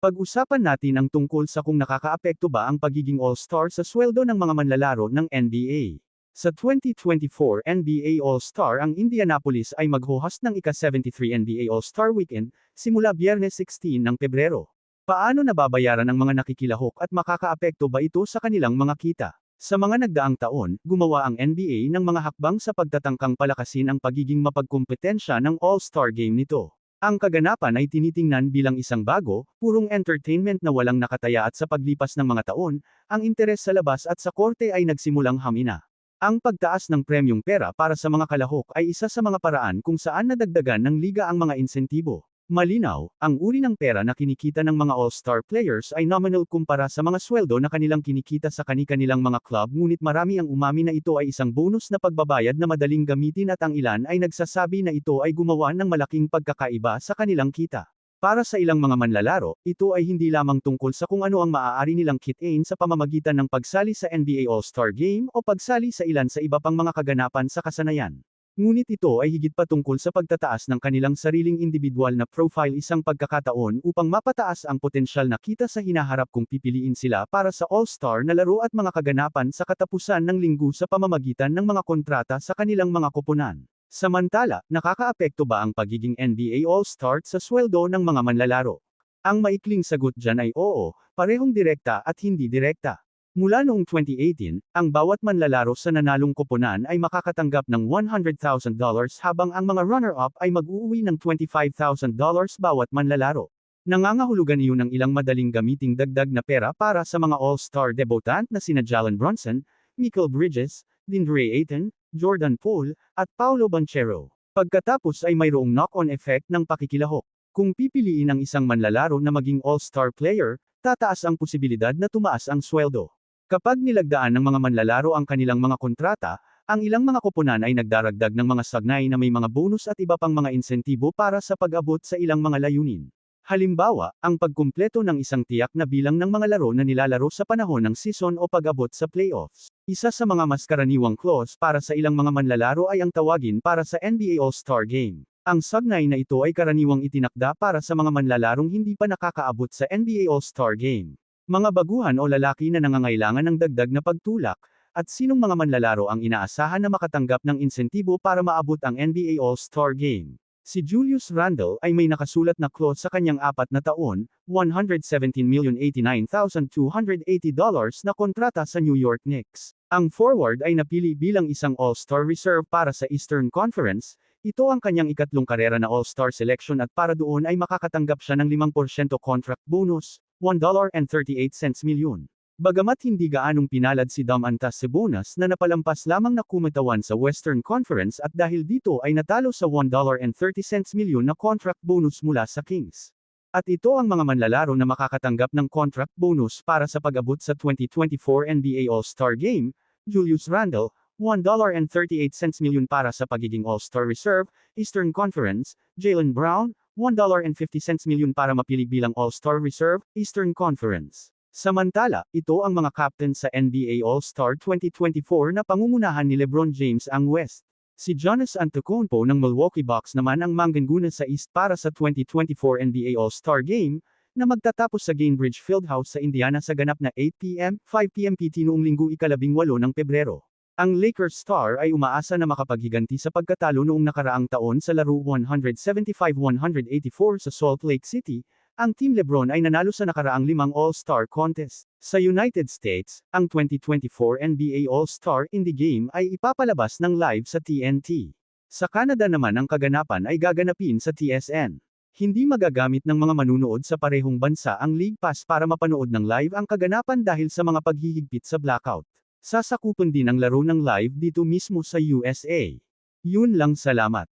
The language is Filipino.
Pag-usapan natin ang tungkol sa kung nakakaapekto ba ang pagiging All-Star sa sweldo ng mga manlalaro ng NBA. Sa 2024 NBA All-Star ang Indianapolis ay maghuhas ng ika-73 NBA All-Star Weekend, simula Biyernes 16 ng Pebrero. Paano nababayaran ng mga nakikilahok at makakaapekto ba ito sa kanilang mga kita? Sa mga nagdaang taon, gumawa ang NBA ng mga hakbang sa pagtatangkang palakasin ang pagiging mapagkumpetensya ng All-Star Game nito. Ang kaganapan ay tinitingnan bilang isang bago, purong entertainment na walang nakataya at sa paglipas ng mga taon, ang interes sa labas at sa korte ay nagsimulang hamina. Ang pagtaas ng premyong pera para sa mga kalahok ay isa sa mga paraan kung saan nadagdagan ng liga ang mga insentibo. Malinaw, ang uri ng pera na kinikita ng mga all-star players ay nominal kumpara sa mga sweldo na kanilang kinikita sa kani-kanilang mga club ngunit marami ang umami na ito ay isang bonus na pagbabayad na madaling gamitin at ang ilan ay nagsasabi na ito ay gumawa ng malaking pagkakaiba sa kanilang kita. Para sa ilang mga manlalaro, ito ay hindi lamang tungkol sa kung ano ang maaari nilang kitain sa pamamagitan ng pagsali sa NBA All-Star Game o pagsali sa ilan sa iba pang mga kaganapan sa kasanayan. Ngunit ito ay higit pa tungkol sa pagtataas ng kanilang sariling individual na profile isang pagkakataon upang mapataas ang potensyal na kita sa hinaharap kung pipiliin sila para sa All-Star na laro at mga kaganapan sa katapusan ng linggo sa pamamagitan ng mga kontrata sa kanilang mga koponan. Samantala, nakakaapekto ba ang pagiging NBA All-Star sa sweldo ng mga manlalaro? Ang maikling sagot dyan ay oo, parehong direkta at hindi direkta. Mula noong 2018, ang bawat manlalaro sa nanalong koponan ay makakatanggap ng $100,000 habang ang mga runner-up ay mag-uuwi ng $25,000 bawat manlalaro. Nangangahulugan iyon ng ilang madaling gamiting dagdag na pera para sa mga all-star debutant na sina Jalen Brunson, Michael Bridges, Dindre Ayton, Jordan Poole, at Paolo Banchero. Pagkatapos ay mayroong knock-on effect ng pakikilahok. Kung pipiliin ang isang manlalaro na maging all-star player, tataas ang posibilidad na tumaas ang sweldo. Kapag nilagdaan ng mga manlalaro ang kanilang mga kontrata, ang ilang mga koponan ay nagdaragdag ng mga sagnay na may mga bonus at iba pang mga insentibo para sa pag-abot sa ilang mga layunin. Halimbawa, ang pagkumpleto ng isang tiyak na bilang ng mga laro na nilalaro sa panahon ng season o pag-abot sa playoffs. Isa sa mga mas karaniwang clause para sa ilang mga manlalaro ay ang tawagin para sa NBA All-Star Game. Ang sagnay na ito ay karaniwang itinakda para sa mga manlalarong hindi pa nakakaabot sa NBA All-Star Game. Mga baguhan o lalaki na nangangailangan ng dagdag na pagtulak, at sinong mga manlalaro ang inaasahan na makatanggap ng insentibo para maabot ang NBA All-Star Game. Si Julius Randle ay may nakasulat na clause sa kanyang apat na taon, $117,089,280 na kontrata sa New York Knicks. Ang forward ay napili bilang isang All-Star Reserve para sa Eastern Conference, ito ang kanyang ikatlong karera na All-Star selection at para doon ay makakatanggap siya ng 5% contract bonus, $1.38 milyon. Bagamat hindi gaanong pinalad si Dam Antas Cebunas na napalampas lamang na kumatawan sa Western Conference at dahil dito ay natalo sa $1.30 milyon na contract bonus mula sa Kings. At ito ang mga manlalaro na makakatanggap ng contract bonus para sa pag-abot sa 2024 NBA All-Star Game, Julius Randle, $1.38 milyon para sa pagiging All-Star Reserve, Eastern Conference, Jalen Brown, $1.50 milyon para mapili bilang All-Star Reserve, Eastern Conference. Samantala, ito ang mga captain sa NBA All-Star 2024 na pangungunahan ni LeBron James ang West. Si Giannis Antetokounmpo ng Milwaukee Bucks naman ang mangganguna sa East para sa 2024 NBA All-Star Game, na magtatapos sa Gainbridge Fieldhouse sa Indiana sa ganap na 8pm, 5pm PT noong linggo ikalabing walo ng Pebrero. Ang Lakers star ay umaasa na makapaghiganti sa pagkatalo noong nakaraang taon sa laro 175-184 sa Salt Lake City, ang Team Lebron ay nanalo sa nakaraang limang All-Star contest. Sa United States, ang 2024 NBA All-Star in the Game ay ipapalabas ng live sa TNT. Sa Canada naman ang kaganapan ay gaganapin sa TSN. Hindi magagamit ng mga manunood sa parehong bansa ang League Pass para mapanood ng live ang kaganapan dahil sa mga paghihigpit sa blackout. Sasakupan din ang laro ng live dito mismo sa USA. Yun lang salamat.